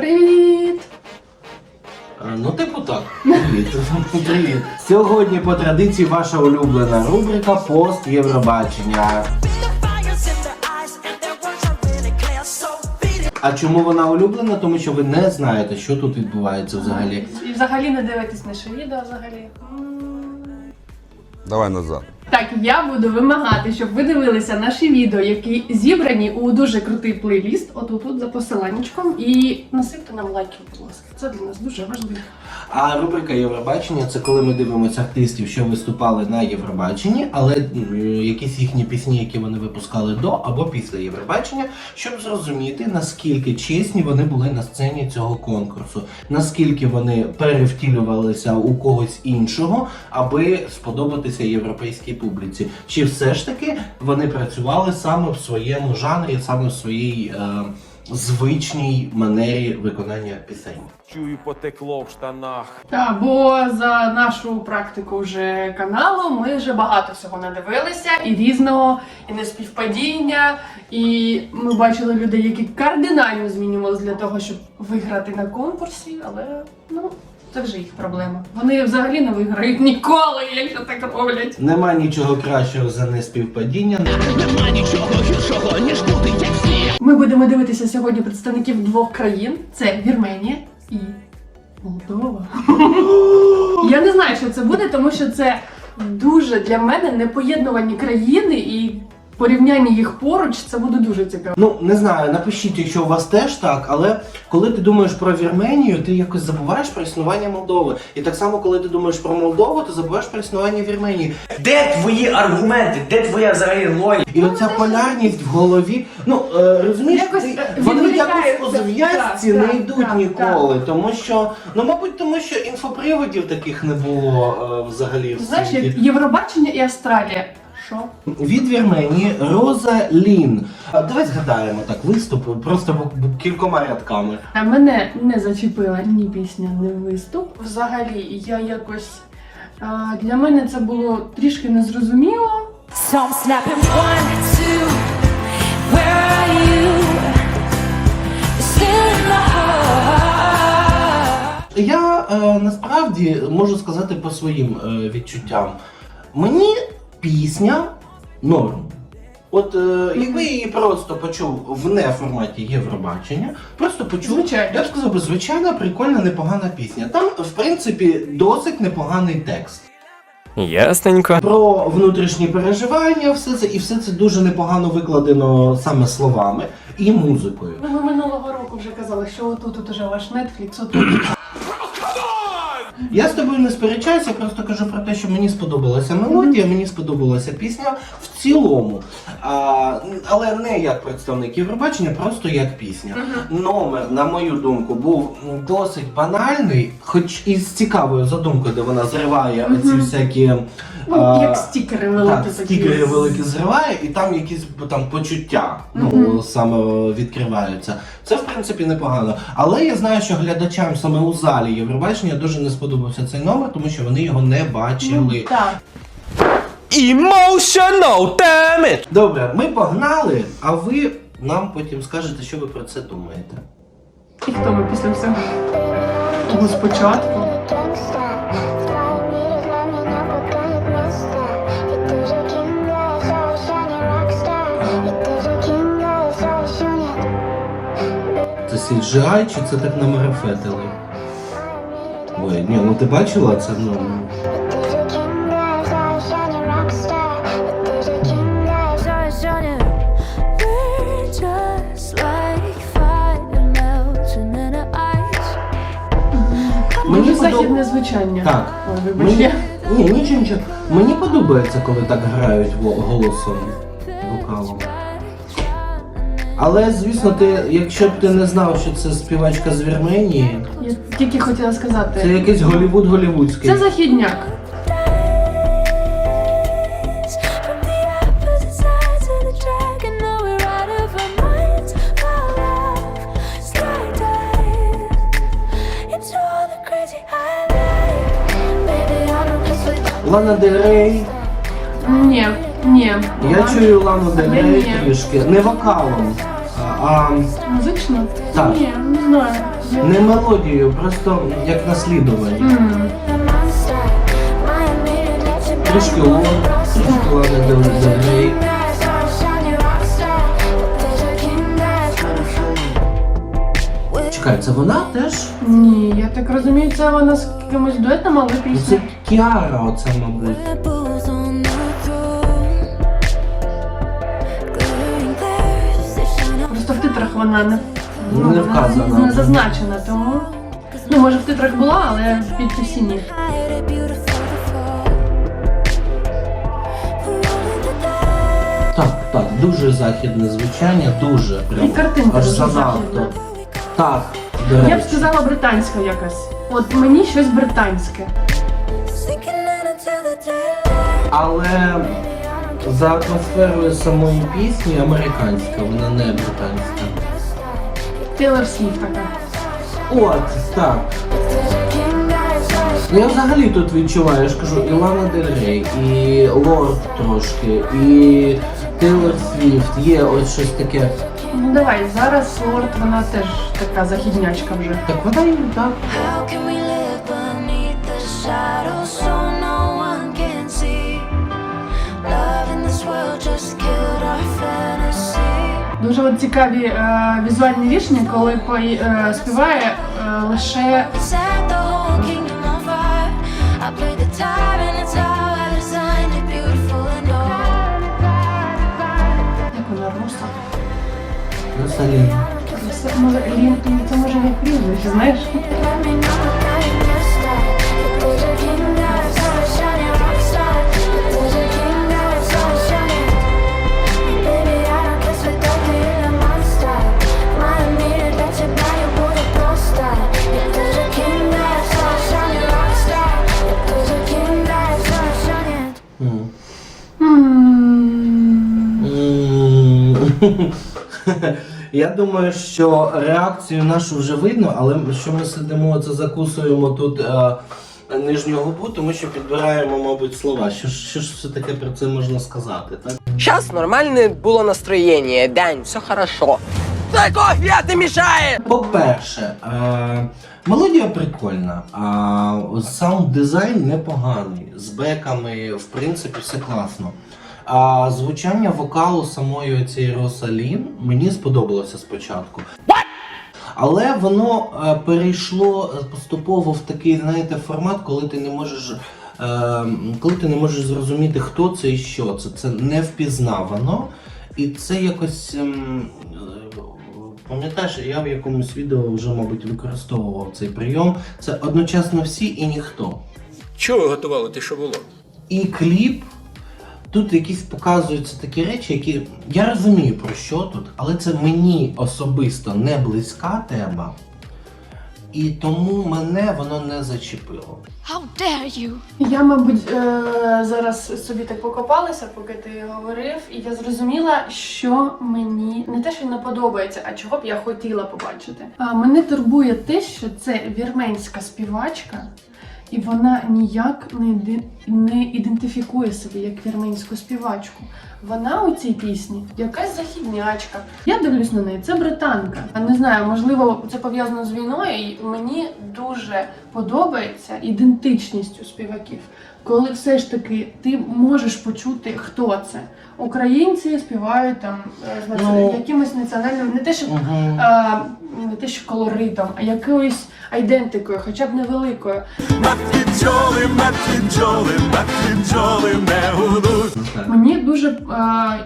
Привіт! Ну, типу так. Привіт. Привіт. Сьогодні по традиції ваша улюблена рубрика Пост Євробачення. А чому вона улюблена? Тому що ви не знаєте, що тут відбувається взагалі. І взагалі не дивитесь наше відео взагалі. Давай назад. Так, я буду вимагати, щоб ви дивилися наші відео, які зібрані у дуже крутий плейліст, отут тут за посиланнячком. І насипте нам лайків, будь ласка. Це для нас дуже важливо. А рубрика Євробачення це коли ми дивимося артистів, що виступали на Євробаченні, але якісь їхні пісні, які вони випускали до або після Євробачення, щоб зрозуміти наскільки чесні вони були на сцені цього конкурсу, наскільки вони перевтілювалися у когось іншого, аби сподобатися європейській публіці. Чи все ж таки вони працювали саме в своєму жанрі, саме в своїй е, звичній манері виконання пісень? Чую, потекло в штанах. Так, бо за нашу практику вже каналу ми вже багато всього надивилися і різного, і неспівпадіння. І ми бачили людей, які кардинально змінювалися для того, щоб виграти на конкурсі, але ну. Це вже їх проблема. Вони взагалі не виграють ніколи, якщо так роблять. Нема нічого кращого за неспівпадіння. Ми будемо дивитися сьогодні представників двох країн: це Вірменія і Молдова. Я не знаю, що це буде, тому що це дуже для мене непоєднувані країни, і порівняння їх поруч це буде дуже цікаво. Ну не знаю, напишіть, якщо у вас теж так, але коли ти думаєш про Вірменію, ти якось забуваєш про існування Молдови. І так само, коли ти думаєш про Молдову, ти забуваєш про існування Вірменії. Де твої аргументи? Де твоя взагалі логіка? І оця полярність в голові. Ну е, розумієш, Якось, ти, е, вони якось по зв'язці Так, не так, йдуть так, ніколи, тому що ну мабуть, тому що інфоприводів таких не було е, взагалі в Знаєш, світі. як Євробачення і Австралія. Що? Від Вірменії Роза Лін. А, Давай згадаємо так виступ просто бу- бу- кількома рядками. А мене не зачепила ні пісня, ні виступ. Взагалі, я якось а, для мене це було трішки незрозуміло. So I'm snapping one, two. Where are you? Still in my heart. Я е, насправді можу сказати по своїм е, відчуттям. Мені пісня норм. От е, якби її просто почув в не форматі Євробачення, просто почув, Звичайно. я б сказав, би, звичайна, прикольна, непогана пісня. Там, в принципі, досить непоганий текст. Ясненько. Про внутрішні переживання, все це, і все це дуже непогано викладено саме словами і музикою. Ну, ми минулого року вже казали, що отут от уже ваш Netflix, отут. Я з тобою не сперечаюся, просто кажу про те, що мені сподобалася мелодія, мені сподобалася пісня в цілому. А, але не як представник Євробачення, просто як пісня. Номер, на мою думку, був досить банальний, хоч і з цікавою задумкою, де вона зриває оці всякі. Ну, як стікери великі Так, такі. стікери великі зриває, і там якісь там почуття ну, саме відкриваються. Це в принципі непогано. Але я знаю, що глядачам саме у залі Євробачення дуже не сподобався цей номер, тому що вони його не Ну, бачили. так. Emotional damage! Добре, ми погнали, а ви нам потім скажете, що ви про це думаєте. І хто ви після всього? Тому спочатку. Це CGI чи це так намарафетили? Ой, ні, ну ти бачила це? Ну. Мені західне звучання. Так. Ой, вибач. Мені... Ні, нічого, нічого. Мені подобається, коли так грають во- голосом, вокалом. Але, звісно, ти, якщо б ти не знав, що це співачка з Вірменії, Я тільки хотіла сказати. це якийсь Голівуд голівудський. Це західняк. From the opposite sides of the track, and know we're out of our minds. Fall off, skydive into all the crazy high. Baby, I don't mess with Лана Дель Рей. Ні, ні. Я чую Лану Дель Рей ні. трішки. Не вокалом, а, Музично? Так. Ні, не знаю. Не мелодією, просто як наслідування. М. Трошки лон, трошки Лана Дель Рей. Чекай, це вона теж? Ні, я так розумію, це вона з кимось дуетом, але Ну, пісня. Це Кіара, оце, мабуть. Вона не, Ну, не вона вказана. не зазначена, тому. Ну, може в титрах була, але в підписі ні. Так, так, дуже західне звучання, дуже прям. І картинка аж дуже занадто. західна. Так, до Я б речі. сказала британська якась. От мені щось британське. Але за атмосферою самої пісні американська, вона не британська. Тейлор Свіфт така. От, так. Ну я взагалі тут відчуваю, я ж кажу, і Лана Дель Рей, і Лорд трошки, і Тейлор Свіфт, є ось щось таке. Ну давай, зараз Лорд, вона теж така західнячка вже. Так вона і так. Дуже от цікаві е, візуальні рішення, коли пої- е, співає е, лише як вона руса. Росалін. Це може Лін, це може як прізвище, знаєш? Я думаю, що реакцію нашу вже видно, але що ми сидимо, це закусуємо тут е, нижню губу, тому що підбираємо, мабуть, слова. Що, ж- що ж все таке про це можна сказати, так? Сейчас нормальное было настроение, Дань, все хорошо. Дай кофе, ты мешаешь! По-перше, е, мелодія прикольна, а саунд дизайн непоганий. З беками, в принципі, все класно. А звучання вокалу самої цієї Росалін мені сподобалося спочатку. Але воно е, перейшло поступово в такий, знаєте, формат, коли ти не можеш. е, Коли ти не можеш зрозуміти, хто це і що це, це не впізнавано. І це якось. Пам'ятаєш, я в якомусь відео вже, мабуть, використовував цей прийом. Це одночасно всі і ніхто. Чого ви готували те, що було? І кліп. Тут якісь показуються такі речі, які я розумію про що тут, але це мені особисто не близька тема. І тому мене воно не зачепило. How dare you? Я, мабуть, е, зараз собі так покопалася, поки ти говорив, і я зрозуміла, що мені не те, що не подобається, а чого б я хотіла побачити. А мене турбує те, що це вірменська співачка, і вона ніяк не, ідентифікує себе як вірменську співачку. Вона у цій пісні якась західнячка. Я дивлюсь на неї, це британка. А Не знаю, можливо, це пов'язано з війною. І мені дуже подобається ідентичність у співаків, коли все ж таки ти можеш почути, хто це. Українці співають там е, з Ну. якимось національним, не те, що Угу. а, не те, що колоритом, а якоюсь айдентикою, хоча б невеликою. Мені дуже е,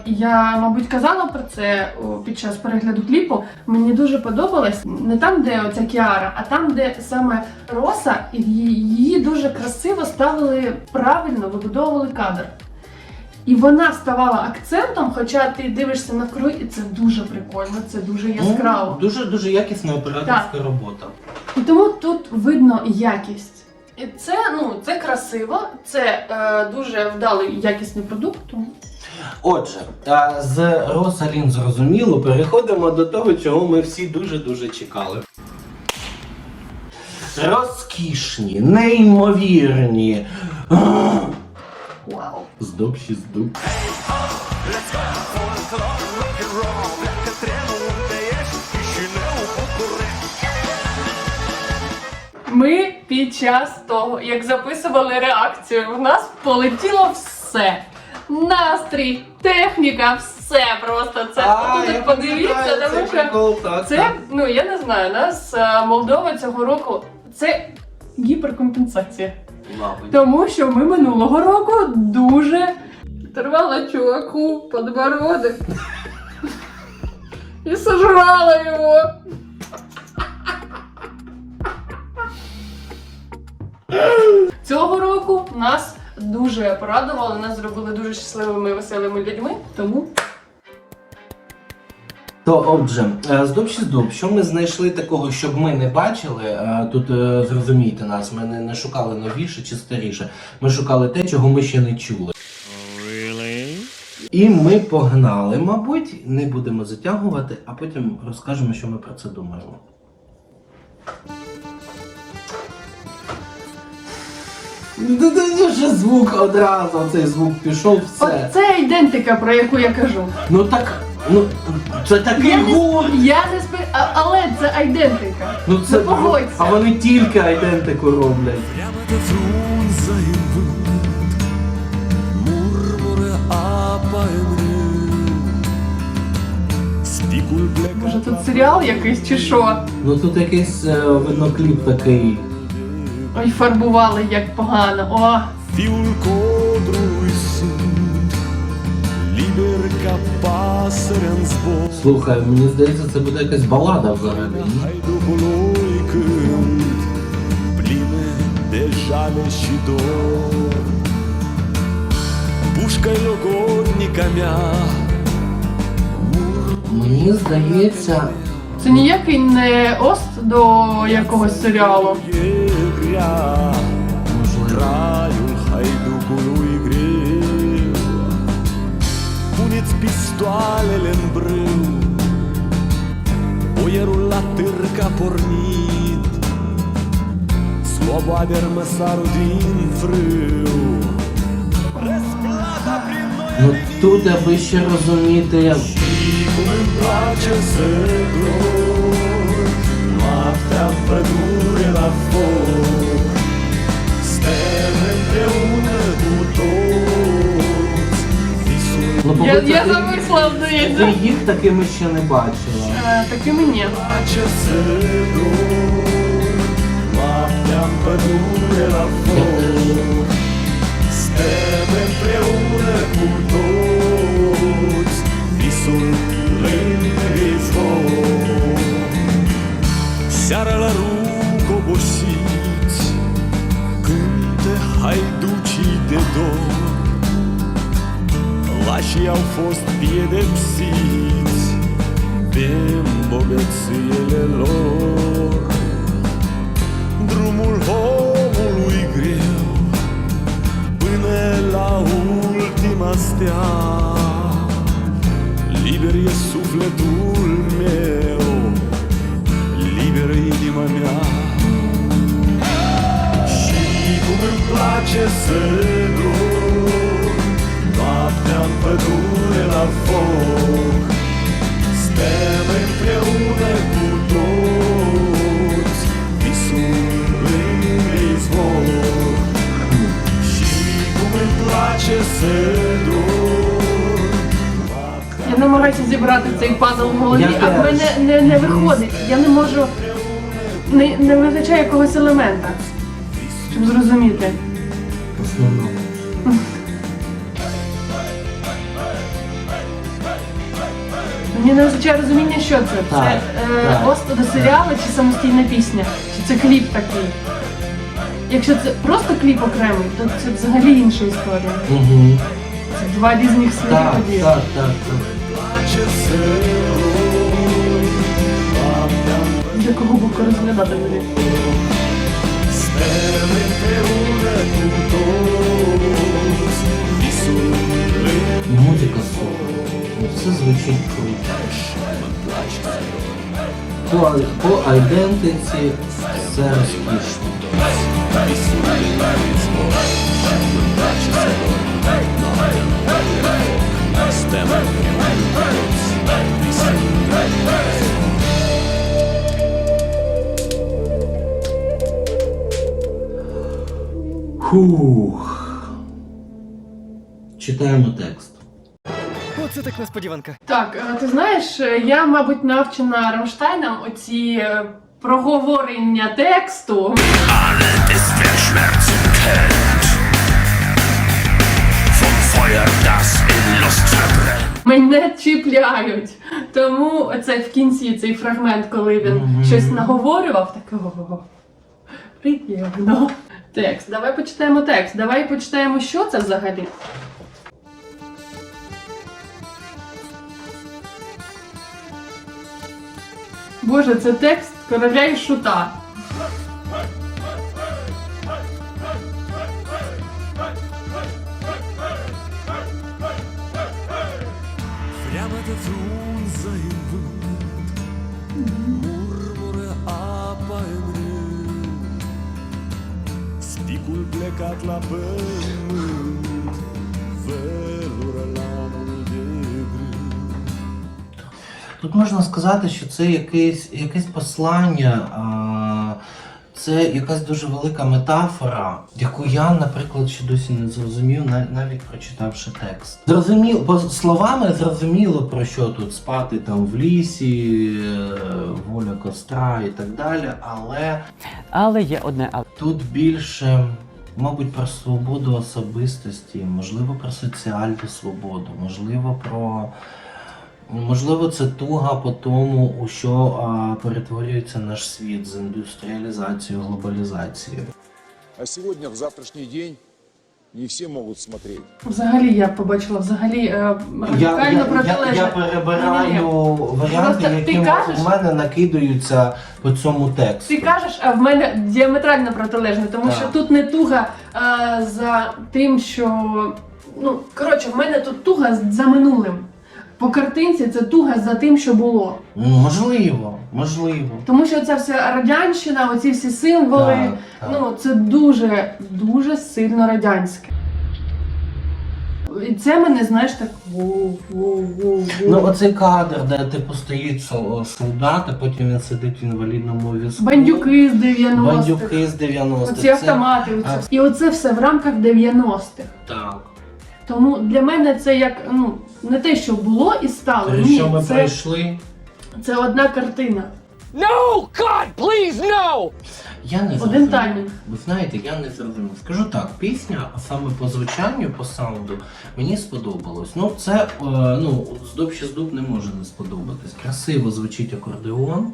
я, мабуть, казала про це під час перегляду кліпу. Мені дуже подобалось не там, де оця Кіара, а там, де саме Роса, і її дуже красиво ставили правильно, вибудовували кадр. І вона ставала акцентом, хоча ти дивишся навкруги, і це дуже прикольно, це дуже яскраво. Дуже дуже якісна операторська робота. І тому тут видно якість. І це ну це красиво, це е, дуже вдалий якісний продукт. Тому Отже, з Росалін зрозуміло, переходимо до того, чого ми всі дуже-дуже чекали. Розкішні, неймовірні. вау. Здоб ще здоб. Ми під час того, як записували реакцію, в нас полетіло все. Настрій, техніка, все просто. Це А, тут я подивіться, пам'ятаю тому цей що прикол, так, це, так. ну я не знаю, нас е, Молдова цього року це гіперкомпенсація. Мабуть. Тому що ми минулого року дуже тривала чуваку подбородок і сожрала його. Цього року нас дуже порадували, нас зробили дуже щасливими і веселими людьми. Тому То отже, е, з дуб чи з дуб, що ми знайшли такого, щоб ми не бачили? е, Тут е, зрозумійте нас, ми не, не шукали новіше чи старіше. Ми шукали те, чого ми ще не чули. І ми погнали, мабуть, не будемо затягувати, а потім розкажемо, що ми про це думаємо. Вже звук одразу, цей звук пішов, все. це ідентика, про яку я кажу. Ну так, ну це такий Я не, гурт. я не спи... а, але це айдентика. Ну це Ну, погодься. а вони тільки айдентику роблять. Може тут серіал якийсь чи що? Ну тут якийсь е, видно кліп такий. Ой, фарбували як погано. О, Слухай, мені здається, це буде якась балада взагалі. Мені здається, це ніякий не ост до якогось серіалу. можливо. pistoalele în brâu Boierul la târg a pornit Sloboade armăsarul din frâu Răsplata prin noi Ну тут аби ще розуміти. Și cum îmi place să dor Noaptea în pădure la foc Ну, Я, поки я ти, замисла, ти здається. їх такими ще не бачила. Е, Такими ні. dor Noaptea în pădure la pădure la foc Stăm împreună cu toți Visul lângă izvor Și cum îmi place să dor Я намагаюся зібрати цей пазл в голові, Я а в теж. мене не, не виходить. Я не можу. Не, не визначаю якогось елемента, щоб зрозуміти. В основному. Мені не визначає розуміння, що це. Так, це е, так. ост до серіалу чи самостійна пісня, чи це кліп такий. Якщо це просто кліп окремий, то це взагалі інша історія. Угу. Це два різних світи Так, тоді. так, так, так. З якого боку розглядати мені. Музика. Ну, Все звучить круто. По, айдентиці все розкішно. Хух. Читаємо текст. Оце так несподіванка. Так, е, ти знаєш, е, я, мабуть, навчена Рамштайном оці е, проговорення тексту. Мене чіпляють. Тому це в кінці цей фрагмент, коли він Мгм. щось наговорював, такого приємно. Текст. Давай почитаємо текст. Давай почитаємо, що це взагалі. Боже, це текст короля і шута. Сказати, що це якесь, якесь послання, а, це якась дуже велика метафора, яку я, наприклад, ще досі не зрозумів, навіть прочитавши текст. Зрозуміло, по словами зрозуміло про що тут спати там в лісі, е, воля костра і так далі, але Але є одне але. Тут більше, мабуть, про свободу особистості, можливо, про соціальну свободу, можливо, про. Можливо, це туга по тому, у що а, перетворюється наш світ з індустріалізацією, глобалізацією. А сегодня, в завтрашний день, не все могут смотреть. Взагалі я побачила взагалі е, Я, радикально я, я, протилежне. я перебираю варіанти, Просто ти які кажеш- у мене накидаються по цьому тексту. Ти кажеш, а в мене діаметрально протилежне, тому Так. що тут не туга а, за тим, що. Ну, коротше, в мене тут туга за минулим. По картинці це туга за тим, що було. Можливо, можливо. Тому що ця вся радянщина, оці всі символи, Так, так. ну це дуже, дуже сильно радянське. І це мене, знаєш, так воу, воу, воу, воу. Ну, оцей кадр, де типу стоїть сол- солдат, а потім він сидить в інвалідному візку. Бандюки з 90-х. Бандюки з 90-х. Оці Це- автомати. оце а-. І оце все в рамках 90-х. Так. Тому для мене це як ну не те, що було і стало. Те, Ні, що ми це, пройшли, це одна картина. No, God, please, no! я не Один зрозумів. таймінг. Ви знаєте, я не зрозумів. Скажу так, пісня, а саме по звучанню, по саунду, мені сподобалось. Ну, це е, ну, з дуб ще з дуб не може не сподобатись. Красиво звучить акордеон.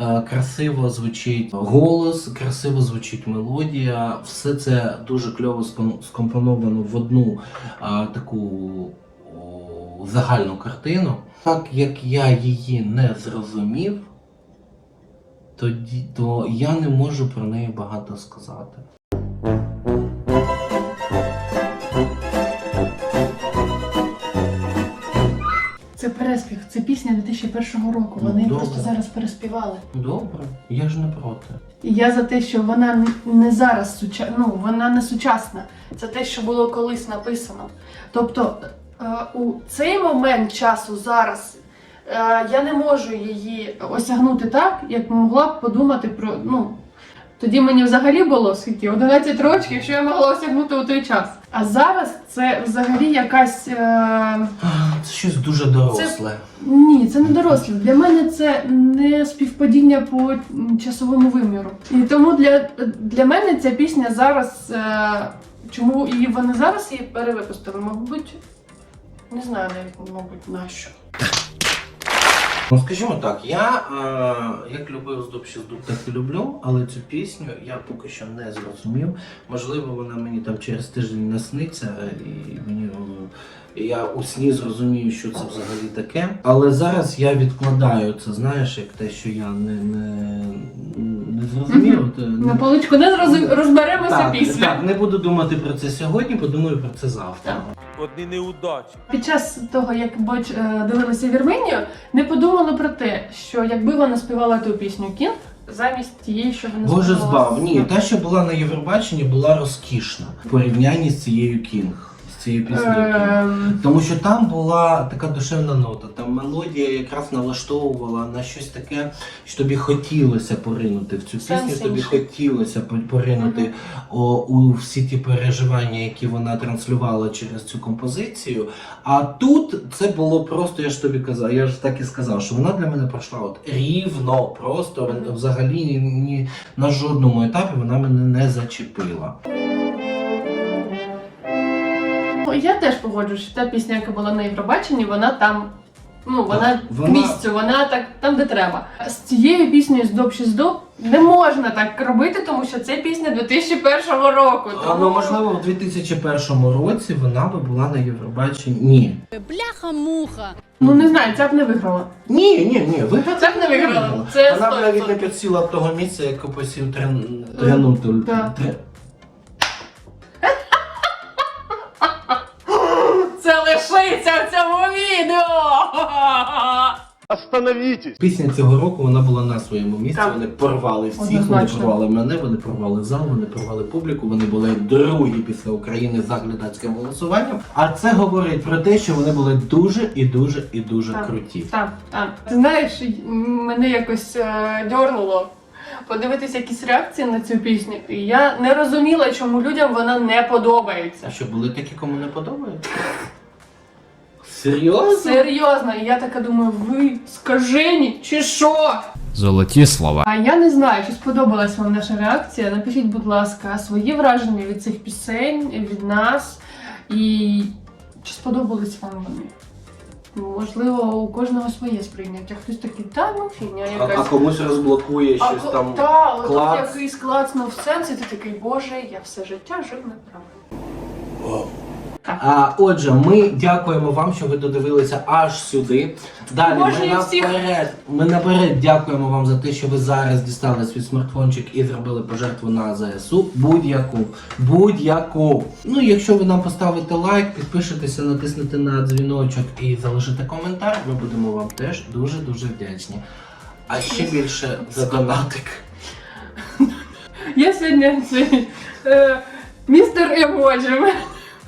е, Красиво звучить голос, красиво звучить мелодія. Все це дуже кльово скомпоновано в одну а, таку загальну картину. Так як я її не зрозумів, тоді то я не можу про неї багато сказати. Це переспів, це пісня 2001 року. Ну, Вони її добре. просто зараз переспівали. Добре, я ж не проти. І я за те, що вона н- не зараз суча... ну, вона не сучасна. Це те, що було колись написано. Тобто у цей момент часу зараз е, я не можу її осягнути так, як могла б подумати про. Ну, тоді мені взагалі було скільки 11 років, що я могла осягнути у той час. А зараз це взагалі якась. Е... Це щось дуже доросле. Ні, це не дорослі. Для мене це не співпадіння по часовому виміру. І тому для, для мене ця пісня зараз. Е, чому її вони зараз її перевипустили? Мабуть, не знаю навіть, мабуть, нащо. Ну, скажімо так, я е, як любив з дуб з дуб, так і люблю, але цю пісню я поки що не зрозумів. Можливо, вона мені там через тиждень насниться, і мені е, я у сні зрозумію, що це взагалі таке. Але зараз я відкладаю це, знаєш, як те, що я не, не, не зрозумів. Мгм. От, е, На не- поличку не зрозум... розберемося так, після. так, не буду думати про це сьогодні, подумаю про це завтра. Одні неудачі. Під час того, як Боч е, дивилися Вірменію, не подумали про те, що якби вона співала ту пісню Кінг замість тієї, що вона Боже співала. збав, ні, та, що була на Євробаченні, була розкішна в порівнянні з цією Кінг. Цієї пісні? Ем, Тому що там була така душевна нота, там мелодія якраз налаштовувала на щось таке, що тобі хотілося поринути в цю пісню, тобі хотілося по- поринути о, у всі ті переживання, які вона транслювала через цю композицію. А тут це було просто, я ж тобі казав, я ж так і сказав, що вона для мене пройшла от рівно, просто взагалі ні, ні на жодному етапі вона мене не зачепила. Я теж погоджуюсь, що та пісня, яка була на Євробаченні, вона там. Ну, вона к вона- місцю, вона так там, де треба. З цією піснею з Доп чи Доп не можна так робити, тому що це пісня 2001 року. А ну можливо, в 2001 році вона би була на Євробаченні. Ні. Бляха-муха. Ну не знаю, ця б не виграла. Ні, ні, ні, виграти Це б не виграла. Це Вона б навіть не підсіла того місця, як посів трен... тренуту. Так. Пісня цього року вона була на своєму місці. Так. Вони порвали всіх, вони Однозначно. порвали мене, вони порвали зал, вони порвали публіку. Вони були другі після України за глядацьким голосуванням. А це говорить про те, що вони були дуже і дуже і дуже Так. круті. Так, так. Ти знаєш, й- мене якось е, дьорнуло подивитися якісь реакції на цю пісню. І я не розуміла, чому людям вона не подобається. А що були такі, кому не подобається? Серйозно? Серйозно, і я така думаю, ви скажені чи що? Золоті слова. А я не знаю, чи сподобалась вам наша реакція. Напишіть, будь ласка, свої враження від цих пісень, від нас. І чи сподобались вам вони? Можливо, у кожного своє сприйняття. Хтось такий, та ну фігня А, а якась. комусь розблокує щось ко- там. та, але тут клац. якийсь клацнув в сенсі, ти такий, боже, я все життя жив неправильно. А, отже, ми дякуємо вам, що ви додивилися аж сюди. Далі ми Обожнюю всіх. наперед, ми наперед дякуємо вам за те, що ви зараз дістали свій смартфончик і зробили пожертву на ЗСУ. Будь-яку. Будь-яку. Ну, якщо ви нам поставите лайк, підпишетеся, натиснете на дзвіночок і залишите коментар, ми будемо вам теж дуже-дуже вдячні. А ще більше за донатик. Я сьогодні цей е, містер Емоджі.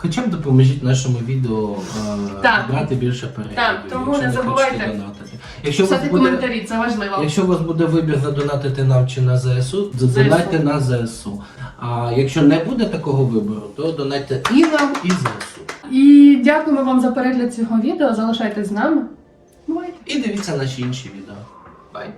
Хоча б допоможіть нашому відео е, Так. набрати більше переглядів. Так, тому якщо не ви забувайте хочете донатити. Якщо у вас Писати буде, коментарі, це важливо. якщо у вас буде вибір задонатити нам чи на ЗСУ, задонатьте на ЗСУ. А якщо не буде такого вибору, то донатьте і нам, і ЗСУ. І дякуємо вам за перегляд цього відео. Залишайтесь з нами. Бувайте! І дивіться наші інші відео. Бай!